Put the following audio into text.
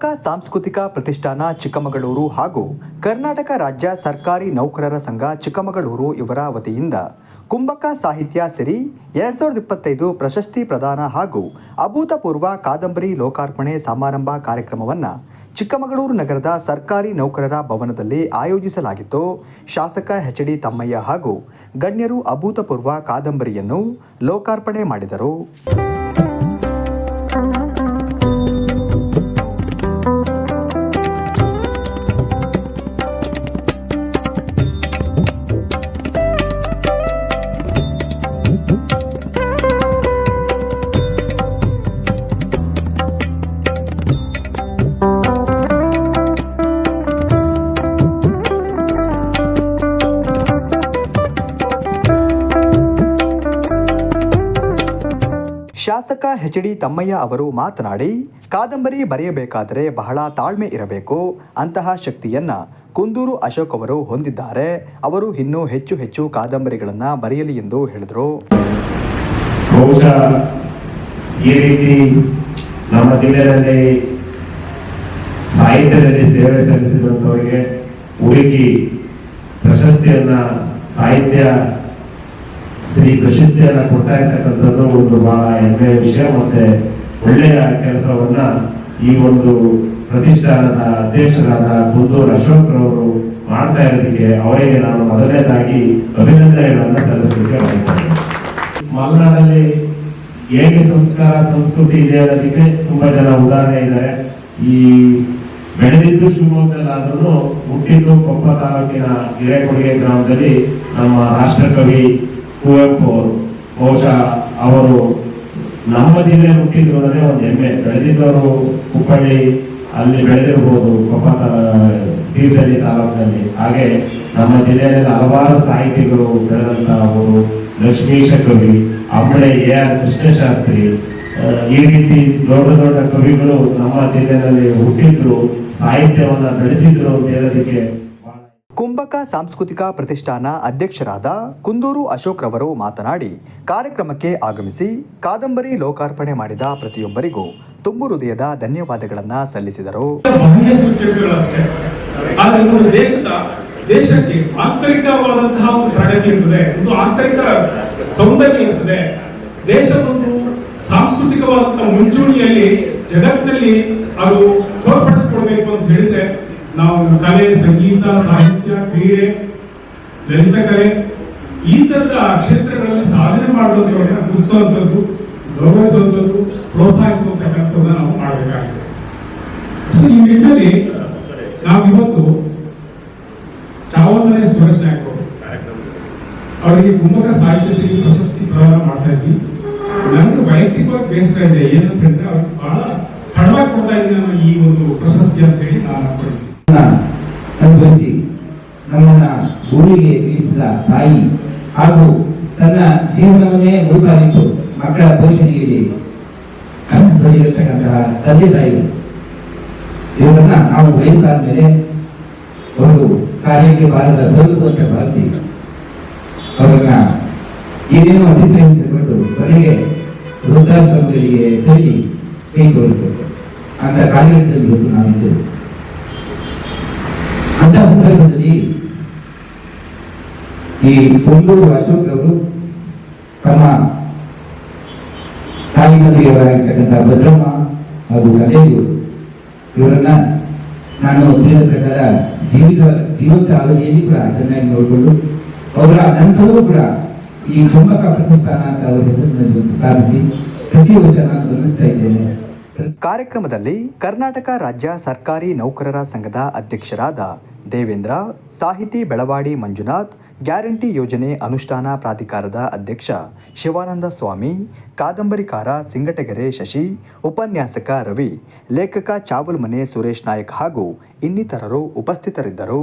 ಕುಂಬಕ ಸಾಂಸ್ಕೃತಿಕ ಪ್ರತಿಷ್ಠಾನ ಚಿಕ್ಕಮಗಳೂರು ಹಾಗೂ ಕರ್ನಾಟಕ ರಾಜ್ಯ ಸರ್ಕಾರಿ ನೌಕರರ ಸಂಘ ಚಿಕ್ಕಮಗಳೂರು ಇವರ ವತಿಯಿಂದ ಕುಂಭಕ ಸಾಹಿತ್ಯ ಸಿರಿ ಎರಡ್ ಸಾವಿರದ ಇಪ್ಪತ್ತೈದು ಪ್ರಶಸ್ತಿ ಪ್ರದಾನ ಹಾಗೂ ಅಭೂತಪೂರ್ವ ಕಾದಂಬರಿ ಲೋಕಾರ್ಪಣೆ ಸಮಾರಂಭ ಕಾರ್ಯಕ್ರಮವನ್ನು ಚಿಕ್ಕಮಗಳೂರು ನಗರದ ಸರ್ಕಾರಿ ನೌಕರರ ಭವನದಲ್ಲಿ ಆಯೋಜಿಸಲಾಗಿತ್ತು. ಶಾಸಕ ಎಚ್ ಡಿ ತಮ್ಮಯ್ಯ ಹಾಗೂ ಗಣ್ಯರು ಅಭೂತಪೂರ್ವ ಕಾದಂಬರಿಯನ್ನು ಲೋಕಾರ್ಪಣೆ ಮಾಡಿದರು. ಶಾಸಕ ಎಚ್ ಡಿ ತಮ್ಮಯ್ಯ ಅವರು ಮಾತನಾಡಿ, ಕಾದಂಬರಿ ಬರೆಯಬೇಕಾದರೆ ಬಹಳ ತಾಳ್ಮೆ ಇರಬೇಕು, ಅಂತಹ ಶಕ್ತಿಯನ್ನ ಕುಂದೂರು ಅಶೋಕ್ ಅವರು ಹೊಂದಿದ್ದಾರೆ, ಅವರು ಇನ್ನೂ ಹೆಚ್ಚು ಹೆಚ್ಚು ಕಾದಂಬರಿಗಳನ್ನು ಬರೆಯಲಿ ಎಂದು ಹೇಳಿದರು. ನಮ್ಮ ಜಿಲ್ಲೆಯಲ್ಲಿ ಸಾಹಿತ್ಯದಲ್ಲಿ ಸೇವೆ ಸಲ್ಲಿಸಿದಂಥವರಿಗೆ ಹುಡುಕಿ ಪ್ರಶಸ್ತಿಯನ್ನ ಸಾಹಿತ್ಯ ಶ್ರೀ ಪ್ರಶಸ್ತಿಯನ್ನ ಕೊಡ್ತಾ ಇರ್ತಕ್ಕಂಥದ್ದು ಒಂದು ಬಹಳ ಹೆಮ್ಮೆಯ ವಿಷಯ, ಮತ್ತೆ ಒಳ್ಳೆಯ ಕೆಲಸವನ್ನ ಈ ಒಂದು ಪ್ರತಿಷ್ಠಾನದ ಅಧ್ಯಕ್ಷರಾದ ಕುಂದೂರು ಅಶೋಕ್ ರವರು ಮಾಡ್ತಾ ಇರೋದಕ್ಕೆ ಅವರಿಗೆ ನಾನು ಮೊದಲನೇದಾಗಿ ಅಭಿನಂದನೆಗಳನ್ನು ಸಲ್ಲಿಸಲಿಕ್ಕೆ ಬಯಸ್ತೇನೆ. ಮಲೆನಾಡಲ್ಲಿ ಹೇಗೆ ಸಂಸ್ಕಾರ, ಸಂಸ್ಕೃತಿ ಇದೆ ಅನ್ನೋದಕ್ಕೆ ತುಂಬಾ ಜನ ಉದಾಹರಣೆ ಇದ್ದಾರೆ. ಈ ಬೆಳೆದಿದ್ದು ಶಿವಮೊಗ್ಗದಲ್ಲಾದ್ರೂ ಹುಟ್ಟಿದ್ದು ಕೊಪ್ಪ ತಾಲೂಕಿನ ಹಿರೇಕೊಡಿಗೆ ಗ್ರಾಮದಲ್ಲಿ ನಮ್ಮ ರಾಷ್ಟ್ರಕವಿ ಕುವೆಂಪು ಬಹುಶಃ ಅವರು ನಮ್ಮ ಜಿಲ್ಲೆ ಹುಟ್ಟಿದ್ರು ಅನ್ನೋದೇ ಒಂದು ಹೆಮ್ಮೆ. ಬೆಳೆದಿದ್ದವರು ಹುಬ್ಬಳ್ಳಿ, ಅಲ್ಲಿ ಬೆಳೆದಿರ್ಬೋದು ಕೊಪ್ಪ ತೀರ್ಥಹಳ್ಳಿ ತಾಲೂಕಿನಲ್ಲಿ. ಹಾಗೆ ನಮ್ಮ ಜಿಲ್ಲೆಯಲ್ಲಿ ಹಲವಾರು ಸಾಹಿತಿಗಳು ಬೆಳೆದಂತಹ ಅವರು ಲಕ್ಷ್ಮೀಶ ಕವಿ ಅಂಬಳೆ, ಎ ಆರ್ ಕೃಷ್ಣಶಾಸ್ತ್ರಿ ಈ ರೀತಿ ದೊಡ್ಡ ದೊಡ್ಡ ಕವಿಗಳು ನಮ್ಮ ಜಿಲ್ಲೆಯಲ್ಲಿ ಹುಟ್ಟಿದ್ರು, ಸಾಹಿತ್ಯವನ್ನು ನಡೆಸಿದ್ರು ಅಂತ ಹೇಳೋದಕ್ಕೆ ಕುಂಬಕ ಸಾಂಸ್ಕೃತಿಕ ಪ್ರತಿಷ್ಠಾನ ಅಧ್ಯಕ್ಷರಾದ ಕುಂದೂರು ಅಶೋಕ್ ರವರು ಮಾತನಾಡಿ, ಕಾರ್ಯಕ್ರಮಕ್ಕೆ ಆಗಮಿಸಿ ಕಾದಂಬರಿ ಲೋಕಾರ್ಪಣೆ ಮಾಡಿದ ಪ್ರತಿಯೊಬ್ಬರಿಗೂ ತುಂಬು ಹೃದಯದ ಧನ್ಯವಾದಗಳನ್ನು ಸಲ್ಲಿಸಿದರು. ದೇಶಕ್ಕೆ ಆಂತರಿಕವಾದಂತಹ ಒಂದು ಪ್ರಗತಿ ಇರ್ತದೆ, ಒಂದು ಆಂತರಿಕ ಸೌಂದರ್ಯ ಇರ್ತದೆ. ದೇಶದೊಂದು ಸಾಂಸ್ಕೃತಿಕವಾದಂತಹ ಮುಂಚೂಣಿಯಲ್ಲಿ, ಜಗತ್ತಿನಲ್ಲಿ ಅದು ತೋರ್ಪಡಿಸಿಕೊಡ್ಬೇಕು ಅಂತ ಹೇಳಿದ್ರೆ ನಾವು ಕಲೆ, ಸಂಗೀತ, ಸಾಹಿತ್ಯ, ಕ್ರೀಡೆ, ಲಲಿತ ಕಲೆ ಈ ತರದ ಕ್ಷೇತ್ರಗಳಲ್ಲಿ ಸಾಧನೆ ಮಾಡುವಂಥವ್ರನ್ನ ಗುರುಸುವಂಥದ್ದು ಗೌರವಿಸುವಂಥದ್ದು ಪ್ರೋತ್ಸಾಹಿಸುವಂತ ಕೆಲಸವನ್ನ ನಾವು ಮಾಡಬೇಕಾಗಿದೆ. ಸೊ ಈ ನಿಟ್ಟಿನಲ್ಲಿ ನಾವಿವತ್ತು ಚಾವಲ್ಮನೆ ಸುರೇಶ್ ನಾಯಕ್ ಅವರು ಅವರಿಗೆ ಕುಂಭಕ ಸಾಹಿತ್ಯ ಸಿರಿ ಪ್ರಶಸ್ತಿ ಪ್ರದಾನ ಮಾಡ್ತಾ ಇದ್ವಿ. ನನಗೆ ವೈಯಕ್ತಿಕವಾಗಿ ಬೇಸರ ಇದೆ. ಏನಂತ ಹೇಳಿದ್ರೆ ಅವ್ರಿಗೆ ಬಹಳ ತಡವಾಗಿ ಕೊಡ್ತಾ ಇದ್ದೀನಿ ನಾನು ಈ ಒಂದು ಪ್ರಶಸ್ತಿ ಅಂತ ಹೇಳಿ ನಾನು ಅನ್ಕೊಂಡಿದ್ದೀನಿ ಅನುಭವಿಸಿ ನಮ್ಮನ್ನ ಭೂಮಿಗೆ ಇಳಿಸಿದ ತಾಯಿ ಹಾಗೂ ತನ್ನ ಜೀವನವನ್ನೇ ಮುಡಿಪಾಗಿಟ್ಟು ಮಕ್ಕಳ ಪೋಷಣೆಯಲ್ಲಿ ದುಡಿದಿರ್ತಕ್ಕಂತಹ ತಂದೆ ತಾಯಿ. ಇವರನ್ನ ನಾವು ವಯಸ್ಸಾದ ಮೇಲೆ ಒಂದು ಕಾರ್ಯಕ್ಕೆ ಬಾರದ ಸ್ವಲ್ಪ ಅಂತ ಬಳಸಿ ಅವರನ್ನ ಏನೇನೋ ಅಭಿಪ್ರಾಯಿಸಿಕೊಂಡು ಕೊನೆಗೆ ವೃದ್ಧಾಶ್ರಮಗಳಿಗೆ ತಳ್ಳಿ ಕೈ ಕೋರಿಕೊಂಡು ಅಂತ ಕಾರ್ಯದಲ್ಲಿ ನಾವಿದ್ದೇವೆ ಅಂತ ಸಂದರ್ಭದಲ್ಲಿ ಈ ಕೊಲ್ಲೂರು ಅಶೋಕ್ ಅವರು ತಮ್ಮ ತಾಯಿನದಿಯವರಾಗಿರ್ತಕ್ಕಂಥ ಭದ್ರಮ್ಮ ಹಾಗೂ ಕಲೆಯು ಇವರನ್ನ ನಾನು ತಿಳಿದ ಪ್ರಕಾರ ಜೀವಿತ, ಜೀವಂತ ಅವಧಿಯಲ್ಲಿ ಕೂಡ ಚೆನ್ನಾಗಿ ನೋಡಿಕೊಂಡು ಅವರ ನಂತರವೂ ಕೂಡ ಈ ಕುಂಭಕ ಪ್ರತಿಷ್ಠಾನ ಅಂತ ಅವರ ಹೆಸರಿನಲ್ಲಿ ಸ್ಥಾಪಿಸಿ ಪ್ರತಿ ವರ್ಷ ನಾನು ಗಮನಿಸ್ತಾ ಇದ್ದೇನೆ. ಕಾರ್ಯಕ್ರಮದಲ್ಲಿ ಕರ್ನಾಟಕ ರಾಜ್ಯ ಸರ್ಕಾರಿ ನೌಕರರ ಸಂಘದ ಅಧ್ಯಕ್ಷರಾದ ದೇವೇಂದ್ರ, ಸಾಹಿತಿ ಬೆಳವಾಡಿ ಮಂಜುನಾಥ್, ಗ್ಯಾರಂಟಿ ಯೋಜನೆ ಅನುಷ್ಠಾನ ಪ್ರಾಧಿಕಾರದ ಅಧ್ಯಕ್ಷ ಶಿವಾನಂದ ಸ್ವಾಮಿ, ಕಾದಂಬರಿಕಾರ ಸಿಂಗಟಗೆರೆ ಶಶಿ, ಉಪನ್ಯಾಸಕ ರವಿ, ಲೇಖಕ ಚಾವಲ್ಮನೆ ಸುರೇಶ್ ನಾಯಕ್ ಹಾಗೂ ಇನ್ನಿತರರು ಉಪಸ್ಥಿತರಿದ್ದರು.